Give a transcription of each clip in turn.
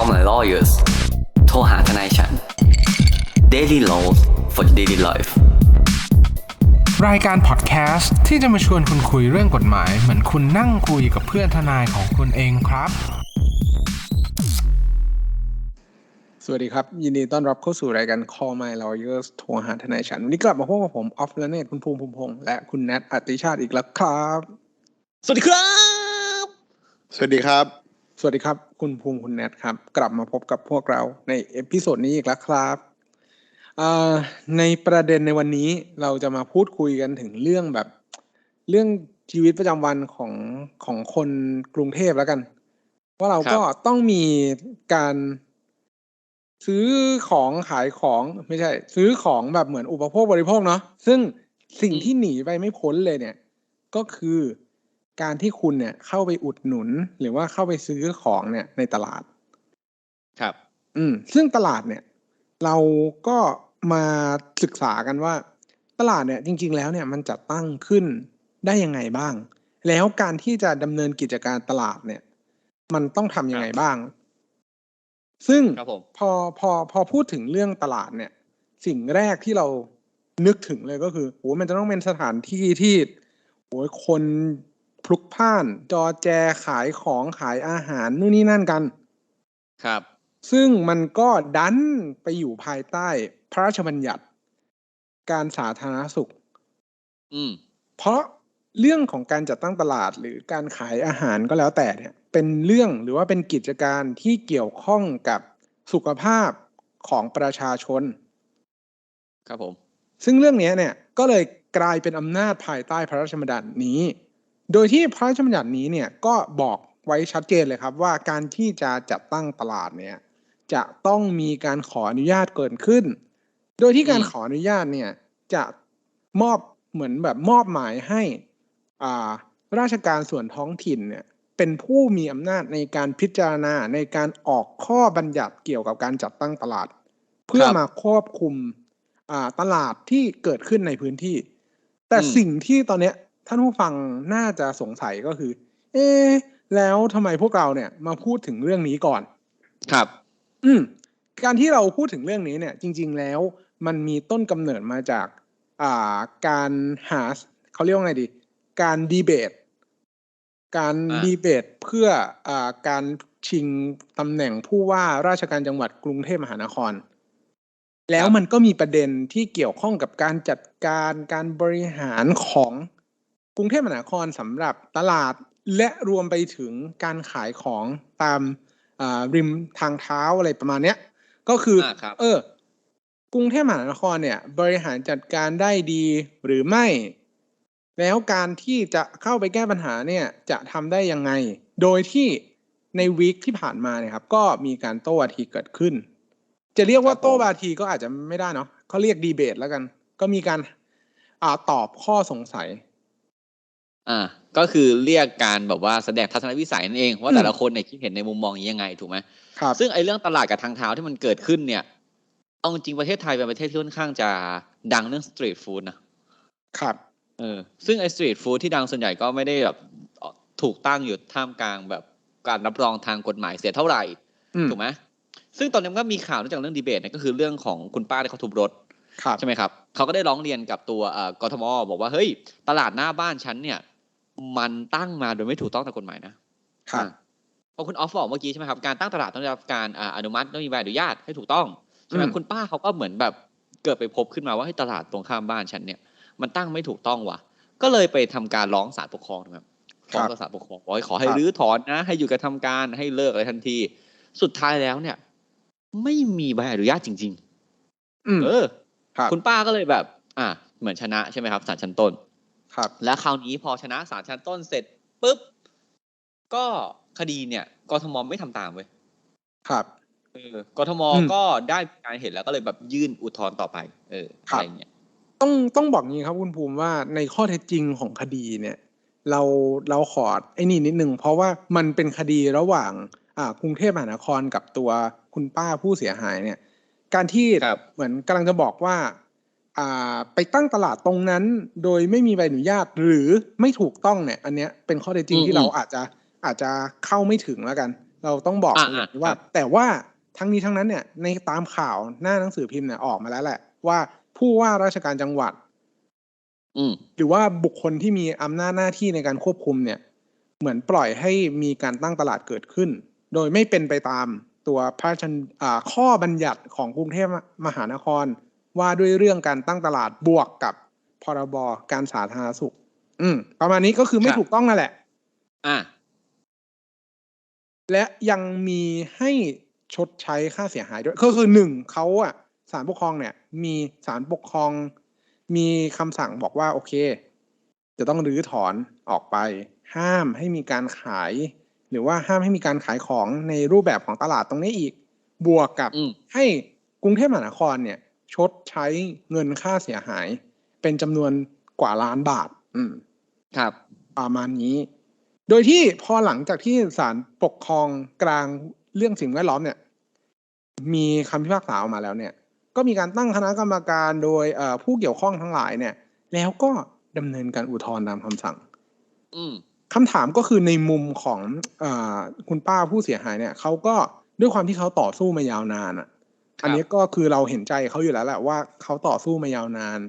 call my lawyers โทรหาทนายฉัน daily laws for daily life รายการพอดแคสต์ที่จะมาชวนคุณคุยเรื่องกฎหมาย เหมือนคุณนั่งคุยกับเพื่อนทนายของคุณเองครับ สวัสดีครับ ยินดีต้อนรับเข้าสู่รายการ Call My Lawyers โทรหาทนายฉัน วันนี้กลับมาพบกับผม ออฟเลเนตคุณภูมิภูมิพงษ์และคุณแนทอติชาติอีกแล้วครับ สวัสดีครับ สวัสดีครับ สวัสดีครับ คุณภูมิคุณแนทครับ กลับมาพบกับพวกเราในเอพิโซดนี้อีกแล้วครับอ่าในประเด็นในวันนี้เราจะมาพูดคุยกันถึงเรื่องแบบ เรื่องชีวิตประจำวันของของคนกรุงเทพแล้วกัน ว่าเราก็ต้องมีการซื้อของขายของไม่ใช่ ซื้อของแบบเหมือนอุปโภคบริโภคเนาะซึ่งสิ่งที่หนีไปไม่พ้นเลยเนี่ย ก็คือ การที่คุณเนี่ยเข้าไปอุดหนุนหรือว่าเข้าไปซื้อของเนี่ยในตลาด ครับ อืม ซึ่งตลาดเนี่ย เราก็มาศึกษากันว่า ตลาดเนี่ย จริง ๆ แล้วเนี่ยมันจะตั้งขึ้นได้ยังไงบ้าง แล้วการที่จะดำเนินกิจการตลาดเนี่ย มันต้องทำยังไงบ้าง ซึ่งครับผมพอพอพอพูดถึงเรื่องตลาดเนี่ย สิ่งแรกที่เรานึกถึงเลยก็คือโหมันจะต้องเป็นสถานที่ที่โหคน พลุกพล่าน จอแจขายของขายอาหารนู่นนี่นั่นกัน ครับ ซึ่งมันก็ดันไปอยู่ภายใต้พระราชบัญญัติ การสาธารณสุข อืม เพราะเรื่องของการจัดตั้งตลาดหรือการขายอาหารก็แล้วแต่เนี่ย เป็นเรื่องหรือว่าเป็นกิจการที่เกี่ยวข้องกับสุขภาพของประชาชน ครับผม ซึ่งเรื่องนี้เนี่ยก็เลยกลายเป็นอำนาจภายใต้พระราชบัญญัตินี้ โดยที่พระราชบัญญัตินี้เนี่ยก็บอกไว้ชัดเจนเลยครับว่าการที่จะจัดตั้งตลาดเนี่ยจะต้องมีการขออนุญาตเกิดขึ้น โดยที่การอืมขออนุญาตเนี่ยจะมอบเหมือนแบบมอบหมายให้อ่าราชการส่วนท้องถิ่นเนี่ยเป็นผู้มีอำนาจในการพิจารณาในการออกข้อบัญญัติเกี่ยวกับการจัดตั้งตลาด เพื่อมาควบคุมอ่าตลาดที่เกิดขึ้นในพื้นที่ แต่อืมสิ่งที่ตอนเนี้ย ท่านผู้ฟังน่าจะสงสัยก็คือ เอ๊ะแล้วทำไมพวกเราเนี่ยมาพูดถึงเรื่องนี้ก่อน ครับ อืม การที่เราพูดถึงเรื่องนี้เนี่ย จริง ๆ แล้วมันมีต้นกำเนิดมาจาก อ่า การหาเขาเรียกว่าไงดี การดีเบต การอ่าดีเบตเพื่ออ่าการชิงตำแหน่งผู้ว่าราชการจังหวัดกรุงเทพมหานคร แล้วมันก็มีประเด็นที่เกี่ยวข้องกับการจัดการการบริหารของก รุงเทพมหานครสำหรับตลาดและรวมไปถึงการขายของตามอ่าริมทางเท้าอะไรประมาณเนี้ย ก็คืออาครับเออกรุงเทพมหานครเนี่ย บริหารจัดการได้ดีหรือไม่ แล้วการที่จะเข้าไปแก้ปัญหาเนี่ยจะทำได้ยังไง โดยที่ในวีคที่ผ่านมาเนี่ยครับ ก็มีการโต้วาทีเกิดขึ้น จะเรียกว่าครับผมโต้วาทีก็อาจจะไม่ได้เนาะเขาเรียกดีเบตแล้วกัน ก็มีการอ่าตอบข้อสงสัย อ่าก็คือเรียกการแบบว่าแสดงทัศนวิสัยนั่นเองว่าอืมแต่ละคนเนี่ยคิดเห็นในมุมมองนี้ยังไงถูกไหมครับซึ่งไอ้เรื่องตลาดกับทางเท้าที่มันเกิดขึ้นเนี่ยเอาจริงๆประเทศไทยเป็นประเทศที่ค่อนข้างจะดังเรื่องสตรีทฟู้ดนะครับเออซึ่งไอ้สตรีทฟู้ดที่ดังส่วนใหญ่ก็ไม่ได้แบบถูกตั้งอยู่ท่ามกลางแบบการรับรองทางกฎหมายเสียเท่าไหร่อืมถูกไหมซึ่งตอนนี้มันก็มีข่าวเนื่องจากเรื่องดีเบตเนี่ยก็คือเรื่องของคุณป้าที่เขาทุบรถครับใช่ไหมครับเขาก็ได้ร้องเรียนกับตัวเอ่อกทมบอกว่าเฮ้ยตลาดหน้าบ้านฉันเนี่ย มันตั้งมาโดยไม่ถูกต้องตามกฎหมายนะครับอ่าเพราะคุณออฟบอกเมื่อกี้ใช่ไหมครับการตั้งตลาดต้องได้รับการอ่าอนุมัติต้องมีใบอนุญาตให้ถูกต้องใช่ไหมอืมคุณป้าเขาก็เหมือนแบบเกิดไปพบขึ้นมาว่าให้ยตลาดตรงข้ามบ้านฉันเนี่ยมันตั้งไม่ถูกต้องว่ะ ก็เลยไปทำการร้องศาลปกครองนะครับฟ้องต่อศาลปกครองบอกให้ขอให้ครับรื้อถอนนะ ให้อยู่กับทำการให้เลิกอะไรทันที สุดท้ายแล้วเนี่ย ไม่มีใบอนุญาตจริงอืมๆเออครับคุณป้าก็เลยแบบ อะเหมือนชนะใช่ไหมครับศาลชั้นต้น ครับ และคราวนี้พอชนะศาลชั้นต้นเสร็จปุ๊บ ก็คดีเนี่ยกทมไม่ทำตามเว้ยครับเออกทมอืมก็ได้การเห็นแล้วก็เลยแบบยื่นอุทธรณ์ต่อไป เออครัอะบไรเงี้ยต้องต้องบอกงี้ครับคุณภูมิว่าในข้อเท็จจริงของคดีเนี่ย เราเราขอไอ้นี่นิดนึงเพราะว่ามันเป็นคดีระหว่างอ่ากรุงเทพมหานครกับตัวคุณป้าผู้เสียหายเนี่ย การที่ครับเหมือนกำลังจะบอกว่าอ่า ไปตั้งตลาดตรงนั้น โดยไม่มีใบอนุญาตหรือไม่ถูกต้องเนี่ย อันเนี้ยเป็นข้อเท็จจริงอืมที่เราอืมอาจจะอาจจะเข้าไม่ถึงแล้วกัน เราต้องบอกอ่าอย่างนี้อ่าว่าครับแต่ว่าทั้งนี้ทั้งนั้นเนี่ยในตามข่าวหน้าหนังสือพิมพ์เนี่ยออกมาแล้วแหละ ว่าผู้ว่าราชการจังหวัดอืมหรือว่าบุคคลที่มีอำนาจหน้าที่ในการควบคุมเนี่ย เหมือนปล่อยให้มีการตั้งตลาดเกิดขึ้น โดยไม่เป็นไปตามตัวพระราชญอ่าข้อบัญญัติของกรุงเทพมหานคร ว่าด้วยเรื่องการตั้งตลาดบวกกับพรบการสาธารณสุข อืม ประมาณนี้ก็คือไม่ครับถูกต้องนั่นแหละ อะและยังมีให้ชดใช้ค่าเสียหายด้วย ก็คือหนึ่งเขาอะศาลปกครองเนี่ย มีศาลปกครอง มีคำสั่งบอกว่า โอเค จะต้องรื้อถอนออกไป ห้ามให้มีการขาย หรือว่าห้ามให้มีการขายของในรูปแบบของตลาดตรงนี้อีก บวกกับอืมให้กรุงเทพมหานครเนี่ย ชดใช้เงินค่าเสียหาย เป็นจำนวนกว่าล้านบาท อืมครับประมาณนี้ โดยที่พอหลังจากที่ศาลปกครองกลางเรื่องสิ่งแวดล้อมเนี่ย มีคำพิพากษาออกมาแล้วเนี่ย ก็มีการตั้งคณะกรรมการโดยเอ่อผู้เกี่ยวข้องทั้งหลายเนี่ย แล้วก็ดำเนินการอุทธรณ์ตามคำสั่งอืมคำถามก็คือในมุมของอาคุณป้าผู้เสียหายเนี่ยเขาก็ด้วยความที่เขาต่อสู้มายาวนานอะครับ อันนี้ก็คือเราเห็นใจเขาอยู่แล้วแหละว่าเขาต่อสู้มายาวนาน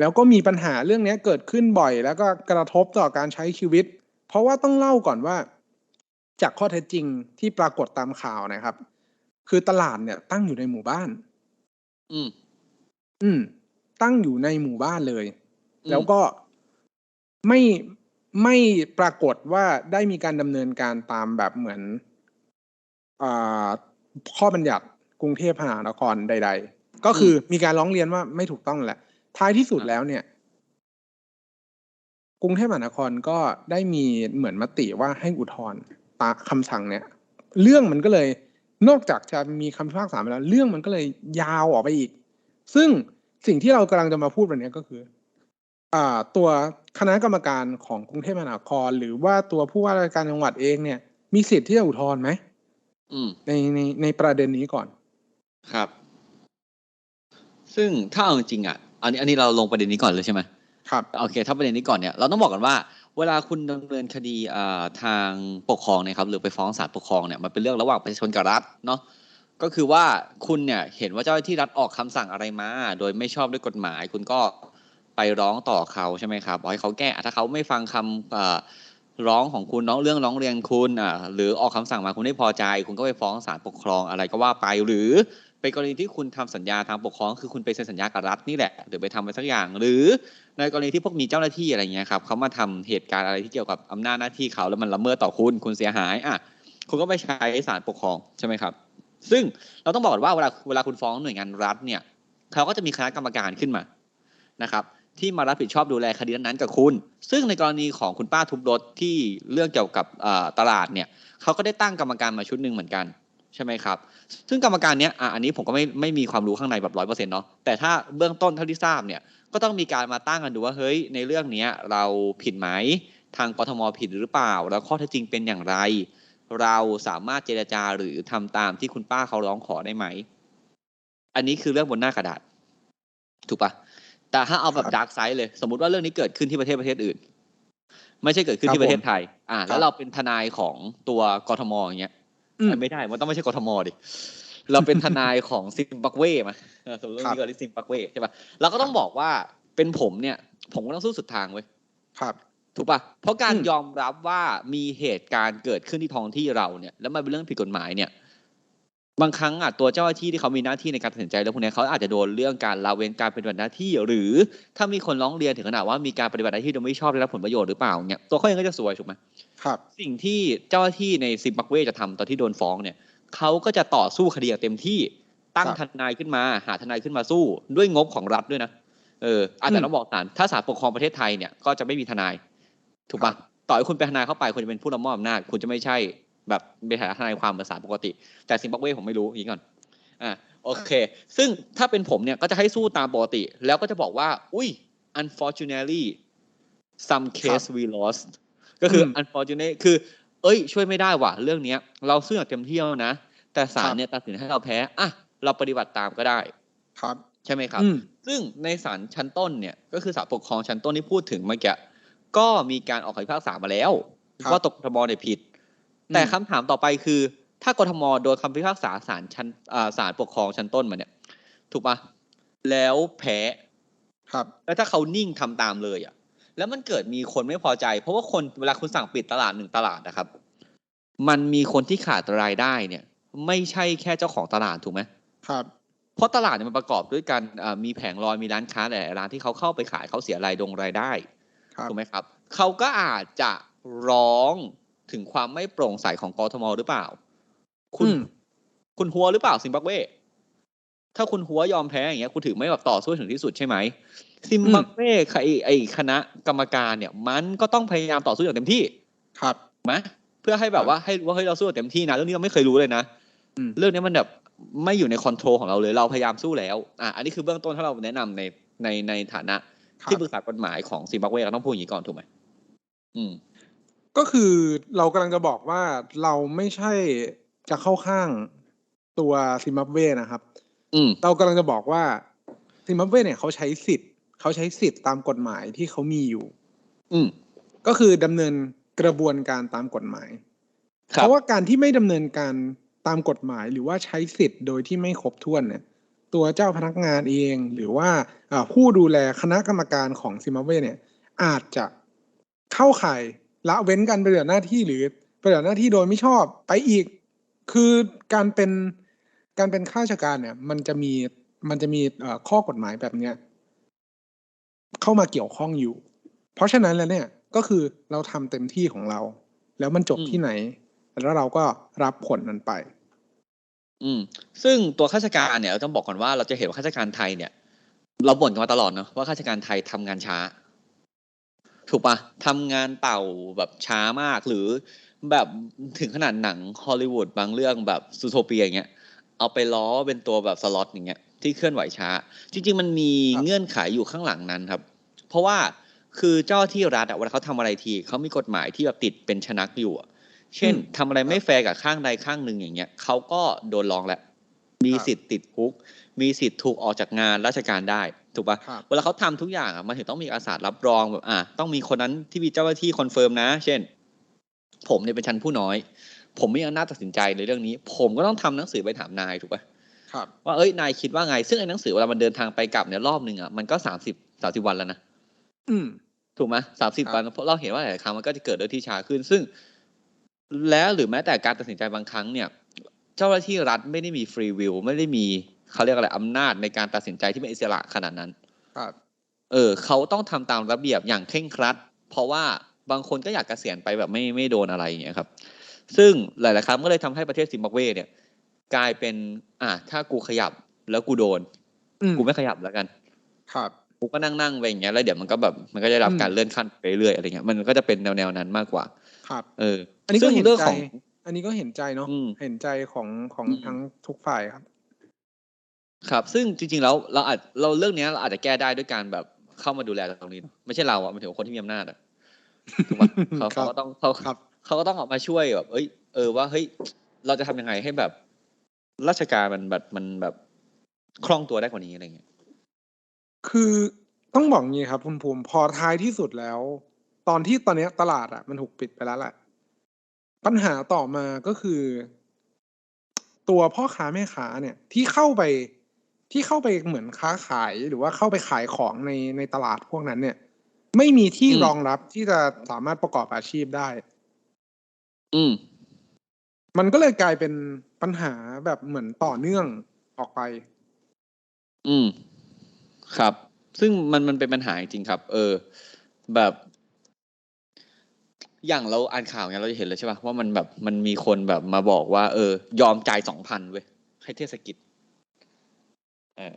แล้วก็มีปัญหาเรื่องเนี้ยเกิดขึ้นบ่อย แล้วก็กระทบต่อการใช้ชีวิต เพราะว่าต้องเล่าก่อนว่า จากข้อเท็จจริงที่ปรากฏตามข่าวนะครับ คือตลาดเนี่ยตั้งอยู่ในหมู่บ้าน อืม อืม ตั้งอยู่ในหมู่บ้านเลยอืมแล้วก็ไม่ไม่ปรากฏว่าได้มีการดำเนินการตามแบบเหมือนอ่าข้อบัญญัติก รุงเทพมหานครใด ๆ ก็คือมีการร้องเรียนว่าไม่ถูกต้องแหละ ท้ายที่สุดแล้วเนี่ย กรุงเทพมหานครก็ได้มีเหมือนมติว่าให้อุทธรณ์ตามคำสั่งเนี่ย เรื่องมันก็เลยนอกจากจะมีคำพิพากษาไปแล้ว เรื่องมันก็เลยยาวออกไปอีก ซึ่งสิ่งที่เรากำลังจะมาพูดวันนี้ก็คือ อ่า ตัวคณะกรรมการของกรุงเทพมหานคร หรือว่าตัวผู้ว่าราชการจังหวัดเองเนี่ย มีสิทธิ์ที่จะอุทธรณ์ไหมอืมในในในประเด็นนี้ก่อน ครับ ซึ่งถ้าเอาจริงๆอะ อันนี้อันนี้เราลงประเด็นนี้ก่อนเลยใช่ไหมครับ โอเค ถ้าประเด็นนี้ก่อนเนี่ย เราต้องบอกกันว่า เวลาคุณดำเนินคดีอ่าทางปกครองเนี่ยครับ หรือไปฟ้องศาลปกครองเนี่ย มันเป็นเรื่องระหว่างประชาชนกับรัฐเนาะ ก็คือว่าคุณเนี่ยเห็นว่าเจ้าหน้าที่รัฐออกคำสั่งอะไรมา โดยไม่ชอบด้วยกฎหมาย คุณก็ไปร้องต่อเขาใช่ไหมครับบอกให้เขาแก้อะถ้าเขาไม่ฟังคำเอ่อร้องของคุณน้องเรื่องร้องเรียนคุณอ่าหรือออกคำสั่งมาคุณไม่พอใจ คุณก็ไปฟ้องศาลปกครองอะไรก็ว่าไป หรือ เป็นกรณีที่คุณทำสัญญาทางปกครอง คือคุณไปเซ็นสัญญากับรัฐนี่แหละหรือไปทำอะไรสักอย่าง หรือในกรณีที่พวกมีเจ้าหน้าที่อะไรเงี้ยครับเขามาทำเหตุการณ์อะไรที่เกี่ยวกับอำนาจหน้าที่เขาแล้วมันละเมิดต่อคุณคุณเสียหายอะคุณก็ไปใช้ศาลปกครองใช่ไหมครับ ซึ่งเราต้องบอกว่าเวลาเวลาคุณฟ้องหน่วยงานรัฐเนี่ยเขาก็จะมีคณะกรรมการขึ้นมานะครับที่มารับผิดชอบดูแลคดีนั้นๆกับคุณ ซึ่งในกรณีของคุณป้าทุบรถที่เรื่องเกี่ยวกับตลาดเนี่ยเขาก็ได้ตั้งกรรมการมาชุดหนึ่งเหมือนกัน ใช่ไหมครับ ซึ่งกรรมการเนี้ยอะอันนี้ผมก็ไม่ไม่มีความรู้ข้างในแบบร้อยเปอร์เซ็นต์เนาะแต่ถ้าเบื้องต้นเท่าที่ทราบเนี่ยก็ต้องมีการมาตั้งกันดูว่าเฮ้ยในเรื่องเนี้ยเราผิดไหมทางกทมผิดหรือเปล่า แล้วข้อเท็จจริงเป็นอย่างไร เราสามารถเจรจาหรือทำตามที่คุณป้าเขาร้องขอได้ไหม อันนี้คือเรื่องบนหน้ากระดาษ ถูกปะแต่ถ้าเอาแบบครับดาร์กไซด์เลย สมมติว่าเรื่องนี้เกิดขึ้นที่ประเทศประเทศอื่น ไม่ใช่เกิดขึ้นครับที่ประเทศผมไทย อ่าครัแล้บวเราเป็นทนายของตัวกทมอย่างเงี้ยอืม ไม่ได้ มันต้องไม่ใช่กทมดิ เราเป็นทนายของซิมบับเวมาเออสมมติครับว่าเรื่องนี้เกิดที่ซิมบับเวใช่ปะเราก็ต้องบอกว่าเป็นผมเนี่ย ผมก็ต้องสู้สุดทางเว้ยครับถูกปะเพราะการอืมยอมรับว่ามีเหตุการณ์เกิดขึ้นที่ท้องที่เราเนี่ย แล้วมันเป็นเรื่องผิดกฎหมายเนี่ย บางครั้งอะตัวเจ้าหน้าที่ที่เขามีหน้าที่ในการตัดสินใจเรื่องพวกนี้เขาอาจจะโดนเรื่องการละเว้นการปฏิบัติหน้าที่ หรือถ้ามีคนร้องเรียนถึงขนาดว่ามีการปฏิบัติหน้าที่โดยไม่ชอบได้รับผลประโยชน์หรือเปล่าเนี่ยตัวเขาเองก็จะซวยถูกไหมครับ สิ่งที่เจ้าหน้าที่ในซิมบับเวจะทำตอนที่โดนฟ้องเนี่ยเขาก็จะต่อสู้คดีเต็มที่ตั้งทนายขึ้นมา หาทนายขึ้นมาสู้ ด้วยงบของรัฐด้วยนะเอออาจจะต้องบอกศาลถ้าศาลปกครองประเทศไทยเนี่ยก็จะไม่มีทนาย ถูกปะต่อให้คุณเป็นทนายเข้าไปคุณจะเป็นผู้ละเมอบอำนาจคุณจะไม่ใช่ แบบเป็นฐานะทนายความเหมือนศาลปกติ แต่ซิมบับเวผมไม่รู้อย่างนี้ก่อนอ่าโอเค ซึ่งถ้าเป็นผมเนี่ยก็จะให้สู้ตามปกติ แล้วก็จะบอกว่า อุ้ย unfortunately some case we lost ก็คืออม unfortunate คือ เอ้ย ช่วยไม่ได้ว่ะ เรื่องเนี้ย เราสู้อย่างเต็มที่แล้วนะ แต่ศาลครับเนี่ยตัดสินให้เราแพ้ อะ เราปฏิบัติตามก็ได้ ครับ ใช่ไหมครับอืมซึ่งในศาลชั้นต้นเนี่ย ก็คือศาลปกครองชั้นต้นที่พูดถึงเมื่อกี้ ก็มีการออกคำพิพากษามาแล้วครับว่าตกทบเนี่ยผิด แต่คำถามต่อไปคือ ถ้ากทมโดนคำพิพากษาศาลชั้นศาลปกครองชั้นต้นมาเนี่ย ถูกปะแล้วแพ้ครับ แล้วถ้าเขานิ่งทำตามเลยอะ แล้วมันเกิดมีคนไม่พอใจ เพราะว่าคนเวลาคุณสั่งปิดตลาดหนึ่งตลาดนะครับ มันมีคนที่ขาดรายได้เนี่ย ไม่ใช่แค่เจ้าของตลาดถูกไหมครับเพราะตลาดเนี่ยมันประกอบด้วยกันมีแผงลอยมีร้านค้าแต่ร้านที่เขาเข้าไปขายเขาเสียรายดงรายได้ถูกไหมครับ เขาก็อาจจะร้อง ถึงความไม่โปร่งใสของกทมหรือเปล่า คุณ คุณหัวหรือเปล่าซิมบับเว ถ้าคุณหัวยอมแพ้อย่างเงี้ย คุณถือไม่แบบต่อสู้ถึงที่สุดใช่ไหมซิมบับเวไอไอคณะกรรมการเนี่ย มันก็ต้องพยายามต่อสู้อย่างเต็มที่ ครับไหมเพื่อให้แบบว่าให้รู้ว่าเฮ้ยเราสู้เต็มที่นะเรื่องนี้เราไม่เคยรู้เลยนะเรื่องนี้มันแบบไม่อยู่ในคอนโทรลของเราเลยเราพยายามสู้แล้ว อะอันนี้คือเบื้องต้นถ้าเราแนะนำในในในฐานะที่ปรึกษากฎหมายของซิมบับเวเราต้องพูดอย่างนี้ก่อนถูกไหมอืม ก็คือเรากำลังจะบอกว่าเราไม่ใช่จะเข้าข้างตัวซิมบับเวนะครับ อืมเรากำลังจะบอกว่าซิมบับเวเนี่ยเขาใช้สิทธิ์เขาใช้สิทธิ์ตามกฎหมายที่เขามีอยู่ อืมก็คือดำเนินกระบวนการตามกฎหมายเพราะว่าการที่ไม่ดำเนินการตามกฎหมาย หรือว่าใช้สิทธิ์โดยที่ไม่ครบถ้วนเนี่ย ตัวเจ้าพนักงานเอง หรือว่าผู้ดูแลคณะกรรมการของซิมบับเวเนี่ย อาจจะเข้าข่าย ละเว้นการปฏิบัติหน้าที่หรือปฏิบัติหน้าที่โดยไม่ชอบไปอีก คือการเป็นการเป็นข้าราชการเนี่ย มันจะมีมันจะมีข้อกฎหมายแบบเนี้ยเข้ามาเกี่ยวข้องอยู่ เพราะฉะนั้นแล้วเนี่ยก็คือเราทำเต็มที่ของเรา แล้วมันจบที่ไหน แล้วเราก็รับผลนั้นไป อืม ซึ่งตัวข้าราชการเนี่ยเราต้องบอกก่อนว่าเราจะเห็นว่าข้าราชการไทยเนี่ย เราบ่นกันมาตลอดเนาะว่าข้าราชการไทยทำงานช้า ถูกปะทำงานเต่าแบบช้ามากหรือแบบถึงขนาดหนังฮอลลีวูดบางเรื่องแบบซูโทเปียอย่างเงี้ยเอาไปล้อเป็นตัวแบบสล็อตอย่างเงี้ยที่เคลื่อนไหวช้า จริง ๆ มันมีเงื่อนไขอยู่ข้างหลังนั้นครับ เพราะว่าคือเจ้าที่รัฐอะเวลาเขาทำอะไรทีเขามีกฎหมายที่แบบติดเป็นชนักอยู่เช่นทำอะไรไม่แฟร์กับข้างใดข้างหนึ่งอย่างเงี้ยเขาก็โดนร้องแหละมีสิทธิ์ติดคุก มีสิทธิ์ถูกออกจากงานราชการได้ ถูกปะ่ะเวลาเขาทำทุกอย่างอะมันถึงต้องมีอาสารับรองแบบอะต้องมีคนนั้นที่มีเจ้าหน้าที่คอนเฟิร์มนะ เช่น ผมเนี่ยเป็นชั้นผู้น้อย ผมไม่มีอำนาจตัดสินใจในเรื่องนี้ ผมก็ต้องทำหนังสือไปถามนายถูกปะครับว่าเอ้ยนายคิดว่าไง ซึ่งไอ้หนังสือเวลามันเดินทางไปกลับเนี่ยรอบหนึ่งอะมันก็สามสิบสามสิบวันแล้วนะอืมถูกไหมสามสิบวันเพราะเราเห็นว่าหลายครั้งมันก็จะเกิดโดยที่ช้าขึ้น ซึ่ง แล้วหรือแม้แต่การตัดสินใจบางครั้งเนี่ย เจ้าหน้าที่รัฐไม่ได้มีฟรีวิวไม่ได้มี เขาเรียกอะไรอำนาจในการตัดสินใจที่เป็นอิสระขนาดนั้นครับเออเขาต้องทำตามระเบียบอย่างเคร่งครัด เพราะว่าบางคนก็อยากเกษียณไปแบบไม่ไม่โดนอะไรอย่างเงี้ยครับ ซึ่งหลายๆครั้งก็เลยทำให้ประเทศซิมบับเวเนี่ย กลายเป็น อะถ้ากูขยับแล้วกูโดน กูไม่ขยับแล้วกัน ครับกูก็นั่งนั่งไปอย่างเงี้ยแล้วเดี๋ยวมันก็แบบมันก็จะรับการเลื่อนขั้นไปเรื่อยอะไรเงี้ยมันก็จะเป็นแนวแนวนั้นมากกว่า ครับ เออ อันนี้ก็เห็นใจอันนี้ก็เห็นใจเนาะเห็นใจของของทั้งทุกฝ่ายครับ ครับ ซึ่งจริงๆแล้วเราอาจเราเรื่องนี้เราอาจจะแก้ได้ด้วยการแบบเข้ามาดูแลตรงนี้ ไม่ใช่เราอะมันถึงคนที่มีอำนาจอะถูกไหมเขาเขาก็ต้องเขาเขาก็ต้องออกมาช่วยแบบเอ้ยเออว่าเฮ้ยเราจะทำยังไงให้แบบ ราชการมันแบบมันแบบคล่องตัวได้กว่านี้อะไรเงี้ยคือต้องบอกงี้ครับคุณภูมิพอท้ายที่สุดแล้ว ตอนที่ตอนนี้ตลาดอะมันถูกปิดไปแล้วแหละ ปัญหาต่อมาก็คือ ตัวพ่อค้าแม่ค้าเนี่ย ที่เข้าไป ที่เข้าไปเหมือนค้าขายหรือว่าเข้าไปขายของในในตลาดพวกนั้นเนี่ย ไม่มีที่รองรับที่จะสามารถประกอบอาชีพได้ อืม มันก็เลยกลายเป็นปัญหาแบบเหมือนต่อเนื่องออกไป อืม ครับ ซึ่งมันมันเป็นปัญหาจริงครับ เออ แบบ อย่างเราอ่านข่าวเนี้ยเราจะเห็นเลยใช่ป่ะว่ามันแบบมันมีคนแบบมาบอกว่า เออ ยอมจ่ายสองพันเว้ยให้เทศกิจ เออ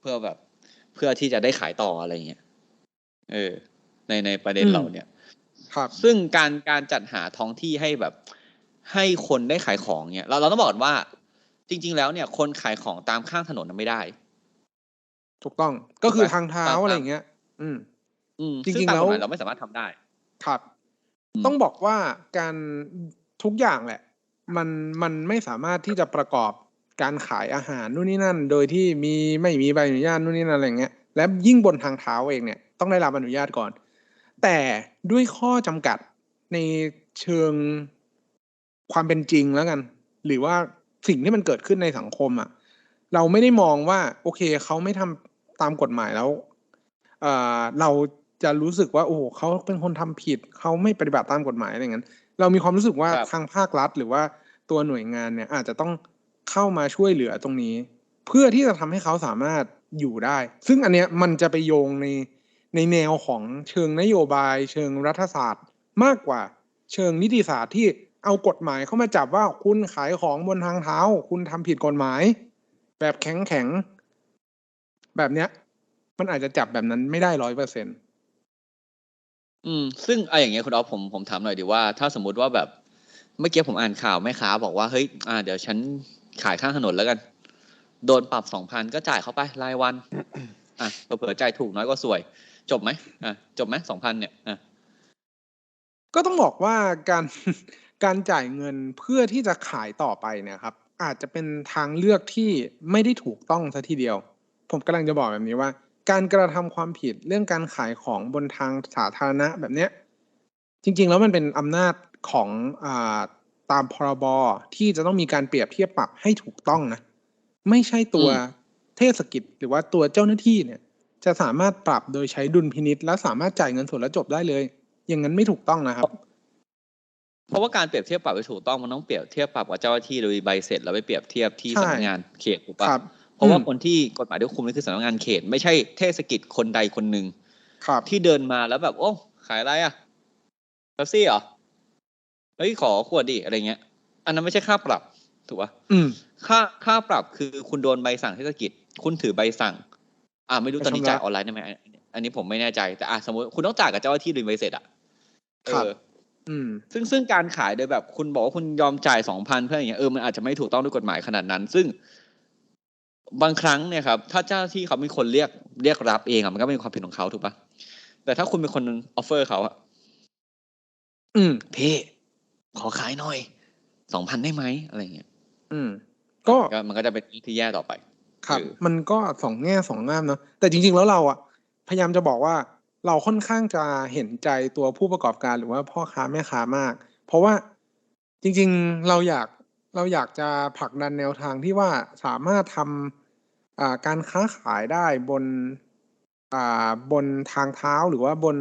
เพื่อแบบ เพื่อที่จะได้ขายต่ออะไรเงี้ยเออ ในในประเด็นเราเนี่ย ครับ ซึ่งการการจัดหาท้องที่ให้แบบ ให้คนได้ขายของเนี่ย เราเราต้องบอกว่า จริง ๆ แล้วเนี่ย คนขายของตามข้างถนนไม่ได้ ถูกต้องก็คือทางเท้าอะไรเงี้ย อืม อืมจริงๆแล้วเราไม่สามารถทำได้ ครับ ต้องบอกว่าการทุกอย่างแหละ มันมันไม่สามารถที่จะประกอบ การขายอาหารนู่นนี่นั่น โดยที่มีไม่มีใบอนุญาตนู่นนี่นั่นอะไรเงี้ยและยิ่งบนทางเท้าเองเนี่ยต้องได้รับอนุญาตก่อน แต่ด้วยข้อจำกัดในเชิงความเป็นจริงแล้วกัน หรือว่าสิ่งที่มันเกิดขึ้นในสังคมอะ เราไม่ได้มองว่า โอเคเขาไม่ทำตามกฎหมายแล้วเอ่อเราจะรู้สึกว่า โอ้เขาเป็นคนทำผิด เขาไม่ปฏิบัติตามกฎหมายอะไรเงี้ยเรามีความรู้สึกว่าทางภาครัฐ หรือว่าตัวหน่วยงานเนี่ย อาจจะต้อง เข้ามาช่วยเหลือตรงนี้ เพื่อที่จะทำให้เขาสามารถอยู่ได้ ซึ่งอันเนี้ยมันจะไปโยงในในแนวของเชิงนโยบาย เชิงรัฐศาสตร์ มากกว่าเชิงนิติศาสตร์ที่เอากฎหมายเข้ามาจับว่าคุณขายของบนทางเท้า คุณทำผิดกฎหมาย แบบแข็งแข็งแบบเนี้ย มันอาจจะจับแบบนั้นไม่ได้ร้อยเปอร์เซ็นอืม ซึ่งไออย่างเงี้ยคุณอ๊อฟผมผมถามหน่อยดีว่า ถ้าสมมุติว่าแบบเมื่อกี้ผมอ่านข่าวแม่ค้าบอกว่าเฮ้ยอ่าเดี๋ยวฉัน ขายข้างถนนแล้วกัน โดนปรับสองพันก็จ่ายเข้าไปรายวัน อะเผื่อใจถูกน้อยกว่าสวย จบไหมอะจบไหมสองพันเนี่ยอะก็ต้องบอกว่าการการจ่ายเงินเพื่อที่จะขายต่อไปเนี่ยครับ อาจจะเป็นทางเลือกที่ไม่ได้ถูกต้องซะทีเดียว ผมกำลังจะบอกแบบนี้ว่า การกระทำความผิดเรื่องการขายของบนทางสาธารณะแบบเนี้ย จริง ๆ แล้วมันเป็นอำนาจของอ่า ตามพรบที่จะต้องมีการเปรียบเทียบปรับให้ถูกต้องนะ ไม่ใช่ตัวเทศกิจหรือว่าตัวเจ้าหน้าที่เนี่ย จะสามารถปรับโดยใช้ดุลพินิษและสามารถจ่ายเงินสดแล้วจบได้เลย อย่างนั้นไม่ถูกต้องนะครับ เพราะว่าการเปรียบเทียบปรับไปถูกต้องมันต้องเปรียบเทียบปรับกับเจ้าหน้าที่โดยใบเสร็จแล้วไปเปรียบเทียบที่สำนักงานเขตถูกปะเพราะว่าคนที่กฎหมายที่คุมนี่คือสำนักงานเขต ไม่ใช่เทศกิจคนใดคนหนึ่งที่เดินมาแล้วแบบโอ้ขายอะไรอะเป๊ปซี่เหรอเฮ้ยขอขวดดิอะไรเงี้ย อันนั้นไม่ใช่ค่าปรับถูกปะค่าค่าปรับคือคุณโดนใบสั่งเทศกิจ คุณถือใบสั่ง อ่าไม่รู้ตอนนี้จ่ายออนไลน์ได้ไหมอันนี้ผมไม่แน่ใจแต่อ่าสมมติคุณต้องจ่ายกับเจ้าหน้าที่โดยใบเสร็จอะเออซึ่งซึ่งการขายโดยแบบคุณบอกว่าคุณยอมจ่ายสองพันเพื่ออย่างเงี้ยเออมันอาจจะไม่ถูกต้องด้วยกฎหมายขนาดนั้น ซึ่ง บางครั้งเนี่ยครับ ถ้าเจ้าหน้าที่เขาเป็นคนเรียกเรียกรับเองอะมันก็เป็นความผิดของเขาถูกปะแต่ถ้าคุณเป็นคนออฟเฟอร์เขาอะอืมเพ่ ขอขายหน่อยสองพันได้ไหมอะไรเงี้ยอืม ก็มันก็จะเป็นที่แย่ต่อไป ครับ มันก็สองแง่สองงามเนาะแต่จริง ๆ แล้วเราอะพยายามจะบอกว่าเราค่อนข้างจะเห็นใจตัวผู้ประกอบการหรือว่าพ่อค้าแม่ค้ามาก เพราะว่าจริง ๆเราอยากเราอยากจะผลักดันแนวทางที่ว่าสามารถทำการค้าขายได้บนบนทางเท้าหรือว่าบน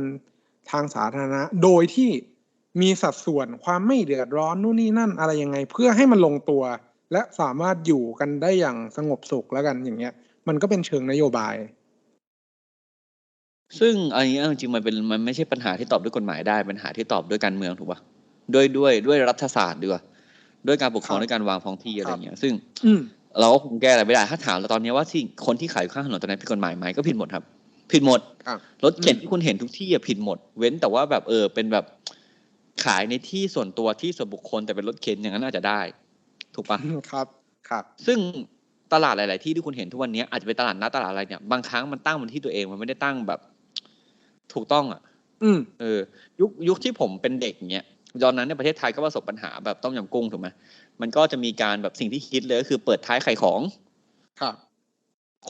ทางสาธารณะ โดยที่ มีสัดส่วนความไม่เดือดร้อนนู่นนี่นั่นอะไรยังไง เพื่อให้มันลงตัว และสามารถอยู่กันได้อย่างสงบสุขแล้วกันอย่างเงี้ย มันก็เป็นเชิงนโยบาย ซึ่งอันนี้จริงๆมันเป็นมันไม่ใช่ปัญหาที่ตอบด้วยกฎหมายได้ปัญหาที่ตอบด้วยการเมืองถูกปะด้วยด้วยด้วยรัฐศาสตร์ด้วยด้วยการปกครองด้วยการวางท้องที่อะไรเงี้ย ซึ่งเราก็คงแก้อะไรไม่ได้ถ้าถามเราตอนนี้ว่าที่คนที่ขายข้างถนนตอนนี้ผิดกฎหมายไหมก็ผิดหมดครับ ผิดหมดรถเข็นที่คุณเห็นทุกที่อะผิดหมด เว้นแต่ว่าแบบเออเป็นแบบ ขายในที่ส่วนตัวที่ส่วนบุคคลแต่เป็นรถเข็นอย่างนั้นอาจจะได้ ถูกปะครับครับ ซึ่งตลาดหลาย ๆ ที่ที่คุณเห็นทุกวันนี้อาจจะเป็นตลาดนัดตลาดอะไรเนี่ยบางครั้งมันตั้งบนที่ตัวเองมันไม่ได้ตั้งแบบ ถูกต้องอะ อืมเออ ยุคยุคที่ผมเป็นเด็กเงี้ยตอนนั้นในประเทศไทยก็ประสบปัญหาแบบต้มยำกุ้งถูกไหมมันก็จะมีการแบบสิ่งที่คิดเลยก็คือเปิดท้ายขายของ ครับ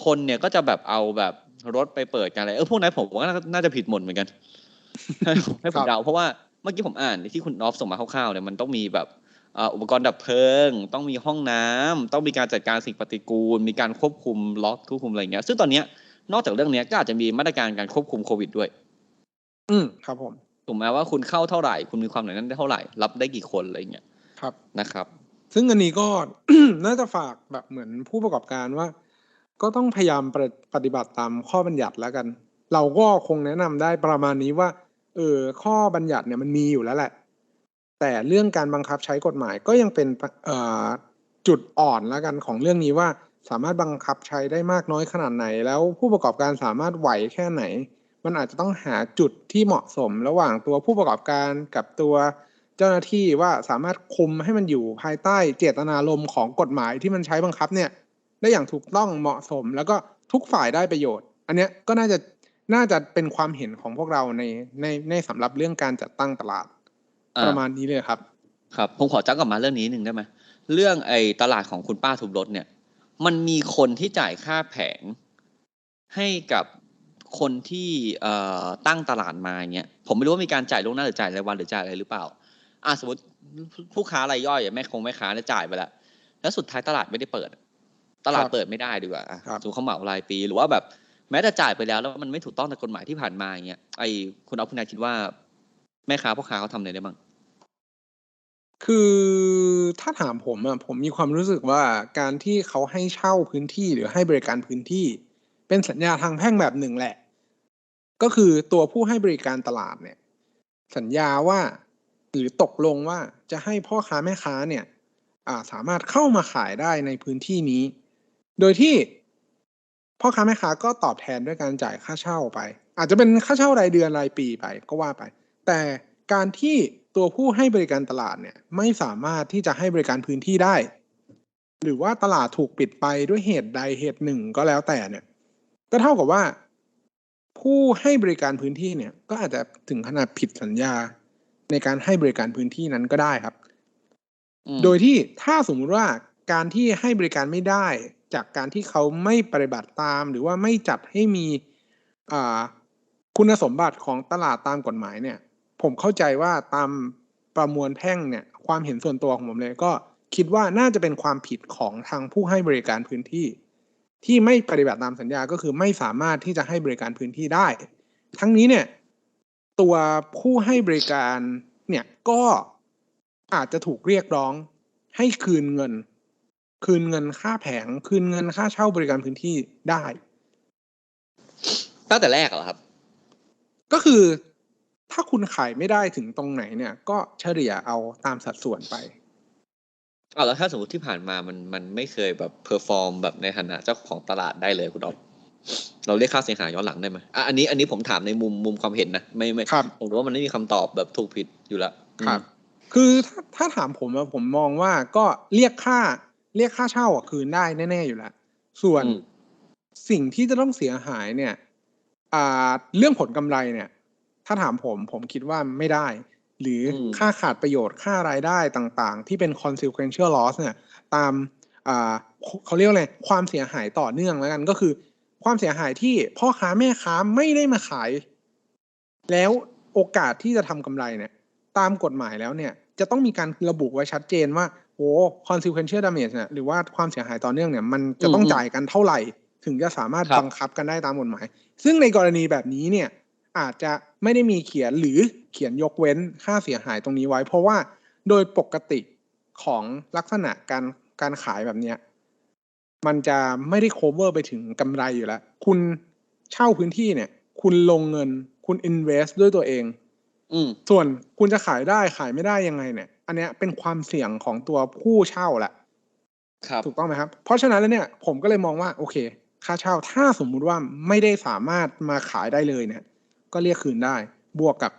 คนเนี่ยก็จะแบบเอาแบบรถไปเปิดกันอะไรเออพวกนั้นผมว่าน่าจะผิดหมดเหมือนกันให้ผมเดาเพราะว่า เมื่อกี้ผมอ่านที่คุณออฟส่งมาคร่าวๆเนี่ยมันต้องมีแบบอุปกรณ์ดับเพลิง ต้องมีห้องน้ำต้องมีการจัดการสิ่งปฏิกูล มีการควบคุมล็อกควบคุมอะไรเงี้ย ซึ่งตอนเนี้ยนอกจากเรื่องนี้ก็อาจจะมีมาตรการการควบคุมโควิดด้วย อืมครับผมถูกไหมว่าคุณเข้าเท่าไหร่ คุณมีความหนาแน่นได้เท่าไหร่ รับได้กี่คนอะไรเงี้ยครับนะครับ ซึ่งอันนี้ก็น่าจะฝากแบบเหมือนผู้ประกอบการว่า ก็ต้องพยายามปฏิบัติตามข้อบัญญัติแล้วกัน เราก็คงแนะนำได้ประมาณนี้ว่า เออข้อบัญญัติเนี่ยมันมีอยู่แล้วแหละ แต่เรื่องการบังคับใช้กฎหมายก็ยังเป็นจุดอ่อนแล้วกันของเรื่องนี้ว่าสามารถบังคับใช้ได้มากน้อยขนาดไหน แล้วผู้ประกอบการสามารถไหวแค่ไหน มันอาจจะต้องหาจุดที่เหมาะสมระหว่างตัวผู้ประกอบการกับตัวเจ้าหน้าที่ว่าสามารถคุมให้มันอยู่ภายใต้เจตนารมณ์ของกฎหมายที่มันใช้บังคับเนี่ยได้อย่างถูกต้องเหมาะสม แล้วก็ทุกฝ่ายได้ประโยชน์ อันเนี้ยก็น่าจะ น่าจะเป็นความเห็นของพวกเราในในในสำหรับเรื่องการจัดตั้งตลาด ประมาณนี้เลยครับ ครับผมขอจ้ากลับมาเรื่องนี้หนึ่งได้ไหมเรื่องไอ้ตลาดของคุณป้าทุบรถเนี่ย มันมีคนที่จ่ายค่าแผงให้กับคนที่ตั้งตลาดมาเงี้ยผมไม่รู้ว่ามีการจ่ายล่วงหน้าหรือจ่ายรายวันหรือจ่ายอะไรหรือเปล่าอ่าสมมติผู้ค้ารายย่อยแม่คงแม่ค้าเนี่ยจ่ายไปแล้วแล้วสุดท้ายตลาดไม่ได้เปิด ตลาดเปิดไม่ได้ดีกว่าสูงเขาเหมารายปี หรือว่าแบบ แม้แต่จ่ายไปแล้วแล้วมันไม่ถูกต้องตามกฎหมายที่ผ่านมาอย่างเงี้ยไอคุณเอาคุณนายคิดว่า แม่ค้าพ่อค้าเขาทำอะไรได้บ้างคือถ้าถามผมอะผมมีความรู้สึกว่าการที่เขาให้เช่าพื้นที่หรือให้บริการพื้นที่ เป็นสัญญาทางแพ่งแบบหนึ่งแหละ ก็คือตัวผู้ให้บริการตลาดเนี่ย สัญญาว่าหรือตกลงว่าจะให้พ่อค้าแม่ค้าเนี่ยอ่าสามารถเข้ามาขายได้ในพื้นที่นี้ โดยที่ พ่อค้าแม่ค้าก็ตอบแทนด้วยการจ่ายค่าเช่าไป อาจจะเป็นค่าเช่ารายเดือนรายปีไปก็ว่าไป แต่การที่ตัวผู้ให้บริการตลาดเนี่ยไม่สามารถที่จะให้บริการพื้นที่ได้ หรือว่าตลาดถูกปิดไปด้วยเหตุใดเหตุหนึ่งก็แล้วแต่เนี่ย ก็เท่ากับว่า ผู้ให้บริการพื้นที่เนี่ย ก็อาจจะถึงขนาดผิดสัญญาในการให้บริการพื้นที่นั้นก็ได้ครับ โดยที่ถ้าสมมุติว่าการที่ให้บริการไม่ได้ จากการที่เขาไม่ปฏิบัติตามหรือว่าไม่จัดให้มีคุณสมบัติของตลาดตามกฎหมายเนี่ย ผมเข้าใจว่าตามประมวลแพ่งเนี่ย ความเห็นส่วนตัวของผมเลยก็คิดว่าน่าจะเป็นความผิดของทางผู้ให้บริการพื้นที่ ที่ไม่ปฏิบัติตามสัญญาก็คือไม่สามารถที่จะให้บริการพื้นที่ได้ ทั้งนี้เนี่ย ตัวผู้ให้บริการเนี่ยก็อาจจะถูกเรียกร้องให้คืนเงิน คืนเงินค่าแผง คืนเงินค่าเช่าบริการพื้นที่ได้ ตั้งแต่แรกเหรอครับ ก็คือถ้าคุณขายไม่ได้ถึงตรงไหนเนี่ย ก็เฉลี่ยเอาตามสัดส่วนไปอ๋อแล้วถ้าสมมติที่ผ่านมามันมันไม่เคยแบบเพอร์ฟอร์มแบบในฐานะเจ้าของตลาดได้เลยคุณอ๊อฟเราเรียกค่าเสียหายย้อนหลังได้ไหมอะอันนี้อันนี้ผมถามในมุมมุมความเห็นนะไม่ไม่ผมรู้ว่ามันไม่มีคำตอบแบบถูกผิดอยู่แล้วครับ คือถ้าถ้าถามผมอะผมมองว่าก็เรียกค่า เรียกค่าเช่าอะคืนได้แน่ๆอยู่แล้ว ส่วนสิ่งที่จะต้องเสียหายเนี่ย อ่า เรื่องผลกำไรเนี่ย ถ้าถามผมผมคิดว่าไม่ได้ หรือค่าขาดประโยชน์ค่ารายได้ต่างๆ ที่เป็น consequential loss เนี่ย ตามอ่าเขาเรียกอะไรความเสียหายต่อเนื่องแล้วกันก็คือ ความเสียหายที่พ่อค้าแม่ค้าไม่ได้มาขาย แล้วโอกาสที่จะทำกำไรเนี่ย ตามกฎหมายแล้วเนี่ย จะต้องมีการระบุไว้ชัดเจนว่า โอ้ consequential damage เนี่ยหรือว่าความเสียหายต่อเนื่องเนี่ย มันจะต้องจ่ายกันเท่าไหร่ ถึงจะสามารถบังคับกันได้ตามกฎหมาย ซึ่งในกรณีแบบนี้เนี่ยอาจจะไม่ได้มีเขียนหรือเขียนยกเว้นค่าเสียหายตรงนี้ไว้ เพราะว่าโดยปกติของลักษณะการการขายแบบเนี้ยมันจะไม่ได้ cover ไปถึงกำไรอยู่แล้ว คุณเช่าพื้นที่เนี่ย คุณลงเงิน คุณ invest ด้วยตัวเอง อืส่วนคุณจะขายได้ขายไม่ได้ยังไงเนี่ย อันเนี้ยเป็นความเสี่ยงของตัวผู้เช่าแหละครับถูกต้องไหมครับ เพราะฉะนั้นแล้วเนี่ยผมก็เลยมองว่าโอเค ค่าเช่าถ้าสมมุติว่าไม่ได้สามารถมาขายได้เลยเนี่ย ก็เรียกคืนได้ บวกกับ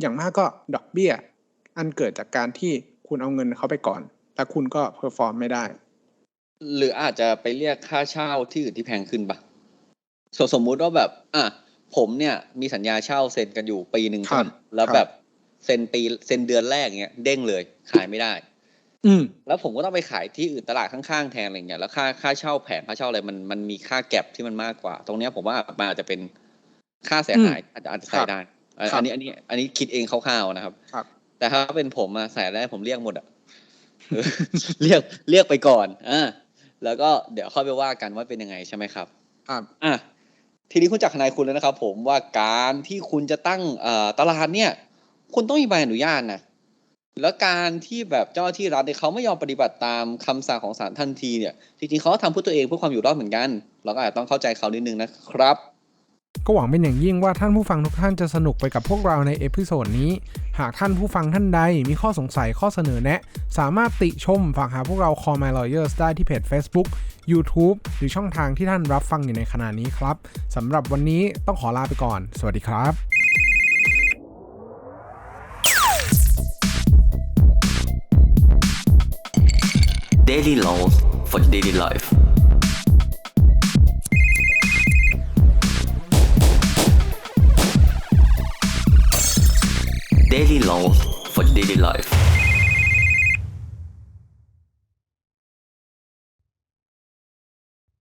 อย่างมากก็ดอกเบี้ย อันเกิดจากการที่คุณเอาเงินเขาไปก่อนแต่คุณก็เพอร์ฟอร์มไม่ได้ หรืออาจจะไปเรียกค่าเช่าที่อื่นที่แพงขึ้นปะสมมุติว่าแบบ อะผมเนี่ยมีสัญญาเช่าเซ็นกันอยู่ปีหนึ่งก่อนแล้วแบบ เซ็นปีเซ็นเดือนแรกเงี้ยเด้งเลยขายไม่ได้ อืมแล้วผมก็ต้องไปขายที่อื่นตลาดข้างๆแทนอะไรเงี้ยแล้วค่าค่าเช่าแผงค่าเช่าอะไรมันมันมีค่าแก็บที่มันมากกว่า ตรงเนี้ยผมว่ามันอาจจะเป็นค่าเสียหายอาจจะอาจจะใส่ได้อันนี้อันนี้อันนี้คิดเองคร่าวๆนะครับ ครับ แต่ถ้าเป็นผมอะใส่ได้ผมเรียกหมดอะเรียกเรียกไปก่อนอ่าแล้วก็เดี๋ยวค่อยไปว่ากันว่าเป็นยังไงใช่ไหมครับครับอะทีนี้คุณจักทนายคุณแล้วนะครับ ผมว่าการที่คุณจะตั้งเอ่อตลาดเนี่ย คุณต้องมีใบอนุญาตนะแล้วการที่แบบเจ้าหน้าที่รัฐเนี่ยเขาไม่ยอมปฏิบัติตามคำสั่งของศาลทันทีเนี่ยจริงๆเขาทำเพื่อตัวเองเพื่อความอยู่รอดเหมือนกัน เราก็อาจจะต้องเข้าใจเขานิดนึงนะครับ ก็หวังเป็นอย่างยิ่งว่าท่านผู้ฟังทุกท่านจะสนุกไปกับพวกเราในเอพิโซดนี้ หากท่านผู้ฟังท่านใดมีข้อสงสัยข้อเสนอแนะ สามารถติชมฝากหาพวกเรา Call My Lawyers ได้ที่เพจ Facebook YouTube หรือช่องทางที่ท่านรับฟังอยู่ในขณะนี้ครับสำหรับวันนี้ต้องขอลาไปก่อน สวัสดีครับ Daily Laws for Daily Life daily laws for daily life.